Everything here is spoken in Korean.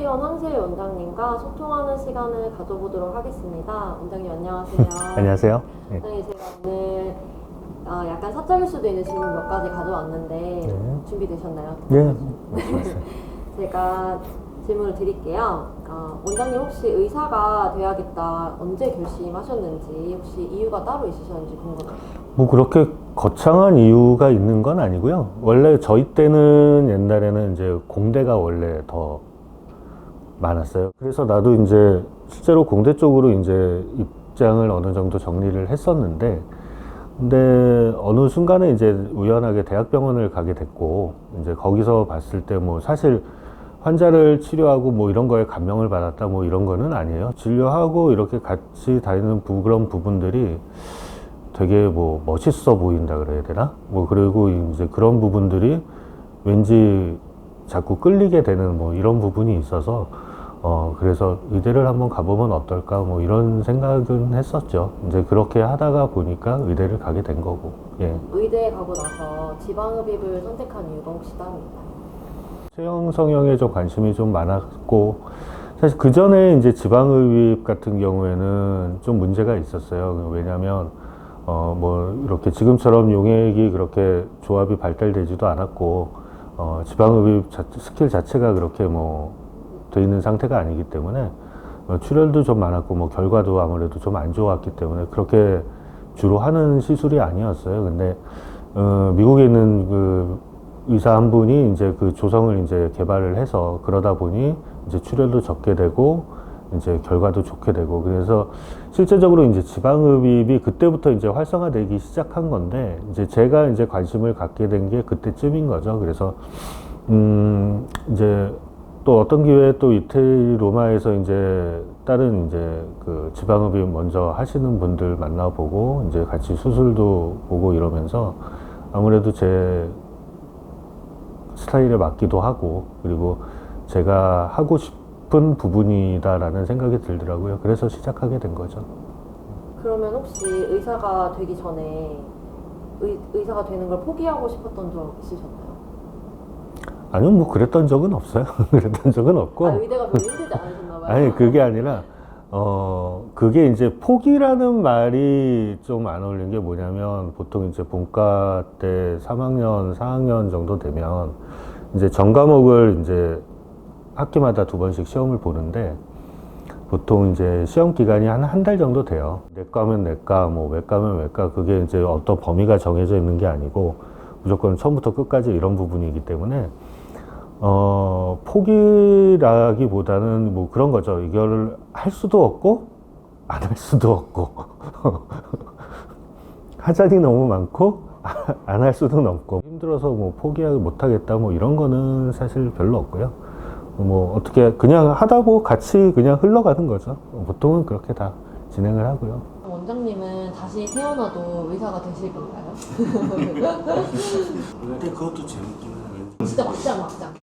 한지원 항세의 원장님과 소통하는 시간을 가져보도록 하겠습니다. 원장님 안녕하세요. 안녕하세요. 네. 원장님 제가 오늘 어, 약간 사적일 수도 있는 질문 몇 가지 가져왔는데 네. 준비되셨나요? 네, 말씀하세요. 제가 질문을 드릴게요. 어, 원장님 혹시 의사가 돼야겠다 언제 결심하셨는지 혹시 이유가 따로 있으셨는지 궁금해요. 뭐 그렇게 거창한 이유가 있는 건 아니고요. 원래 저희 때는 옛날에는 이제 공대가 원래 더 많았어요. 그래서 나도 이제 실제로 공대 쪽으로 이제 입장을 어느 정도 정리를 했었는데, 근데 어느 순간에 이제 우연하게 대학병원을 가게 됐고, 이제 거기서 봤을 때 뭐 사실 환자를 치료하고 뭐 이런 거에 감명을 받았다 뭐 이런 거는 아니에요. 진료하고 이렇게 같이 다니는 부, 그런 부분들이 되게 뭐 멋있어 보인다 그래야 되나? 뭐 그리고 이제 그런 부분들이 왠지 자꾸 끌리게 되는 뭐 이런 부분이 있어서 어 그래서 의대를 한번 가보면 어떨까 뭐 이런 생각은 했었죠. 이제 그렇게 하다가 보니까 의대를 가게 된 거고. 예. 의대에 가고 나서 지방흡입을 선택한 이유가 혹시 따로 있나요? 체형 성형에 좀 관심이 좀 많았고 사실 그 전에 이제 지방흡입 같은 경우에는 좀 문제가 있었어요. 왜냐하면 어 뭐 이렇게 지금처럼 용액이 그렇게 조합이 발달되지도 않았고 어 지방흡입 자, 스킬 자체가 그렇게 뭐 돼 있는 상태가 아니기 때문에 어, 출혈도 좀 많았고 뭐 결과도 아무래도 좀 안 좋았기 때문에 그렇게 주로 하는 시술이 아니었어요. 근데 어, 미국에 있는 그 의사 한 분이 이제 그 조성을 이제 개발을 해서 그러다 보니 이제 출혈도 적게 되고 이제 결과도 좋게 되고 그래서 실제적으로 이제 지방흡입이 그때부터 이제 활성화되기 시작한 건데 이제 제가 이제 관심을 갖게 된 게 그때쯤인 거죠. 그래서 음 이제 또 어떤 기회에 또 이태리 로마에서 이제 다른 이제 그 지방흡입 먼저 하시는 분들 만나보고 이제 같이 수술도 보고 이러면서 아무래도 제 스타일에 맞기도 하고 그리고 제가 하고 싶은 부분이다라는 생각이 들더라고요. 그래서 시작하게 된 거죠. 그러면 혹시 의사가 되기 전에 의, 의사가 되는 걸 포기하고 싶었던 적 있으셨나요? 아니요, 뭐 그랬던 적은 없어요. 그랬던 적은 없고. 아, 의대가 별로 힘들지 않으셨나 봐요. 아니 그게 아니라 어 그게 이제 포기라는 말이 좀 안 어울리는 게 뭐냐면 보통 이제 본과 때 3학년, 4학년 정도 되면 이제 전 과목을 이제 학기마다 두 번씩 시험을 보는데 보통 이제 시험 기간이 한 한 달 정도 돼요. 내과면 내과, 뭐 외과면 외과 그게 이제 어떤 범위가 정해져 있는 게 아니고 무조건 처음부터 끝까지 이런 부분이기 때문에 어, 포기라기보다는 뭐 그런 거죠. 이거를 할 수도 없고, 안 할 수도 없고. 하자니 너무 많고, 안 할 수도 없고. 힘들어서 뭐 포기하기 못하겠다, 뭐 이런 거는 사실 별로 없고요. 뭐 어떻게 그냥 하다고 같이 그냥 흘러가는 거죠. 보통은 그렇게 다 진행을 하고요. 원장님은 다시 태어나도 의사가 되실 건가요? 근데 그것도 재밌긴 해. 진짜 막장 막장.